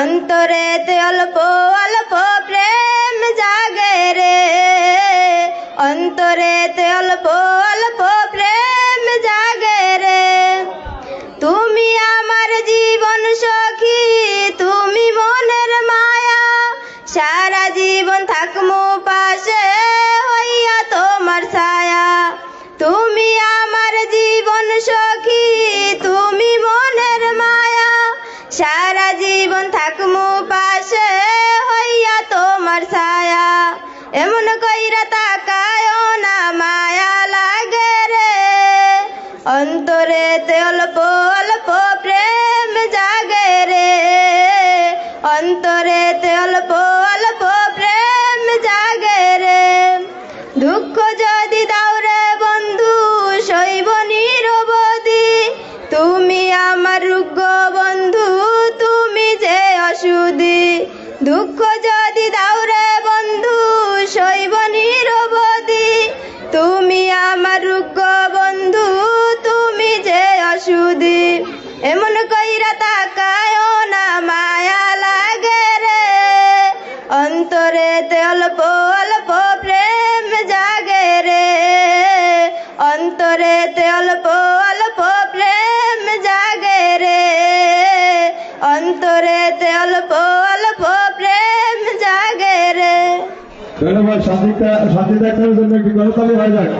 অন্তরেতে অল্প অল্প প্রেম জাগে রে। অন্তরে অন্তরেতে অল্প অল্প প্রেম জাগে রে। তুমি আমার জীবন সখী, তুমি মনের মায়া। সারা জীবন থাকমো পাশে এমন কইরা তাকায় না, মায়া লাগে রে। অন্তরেতে অল্প অল্প প্রেম জাগে রে। অন্তরেতে অল্প অল্প প্রেম জাগে রে। দুঃখ যদি দাও রে বন্ধু শৈব নিরবধি। তুমি আমার রুগ্য বন্ধু, তুমি যে অসুধি। দুঃখ যদি শৈব নিরবধি তুমি আমার রুগ্য বন্ধু, তুমি যে অসুধি। এমন কইরা তাকায় না, মায়া লাগে রে। অন্তরেতে অল্প অল্প প্রেম জাগে রে। অন্তরেতে অল্প অল্প প্রেম জাগে রে। অন্তরেতে অল্প অল্প ধন্যবাদ সাথী দেখানোর জন্য একটি গণতালি হয়ে যাক।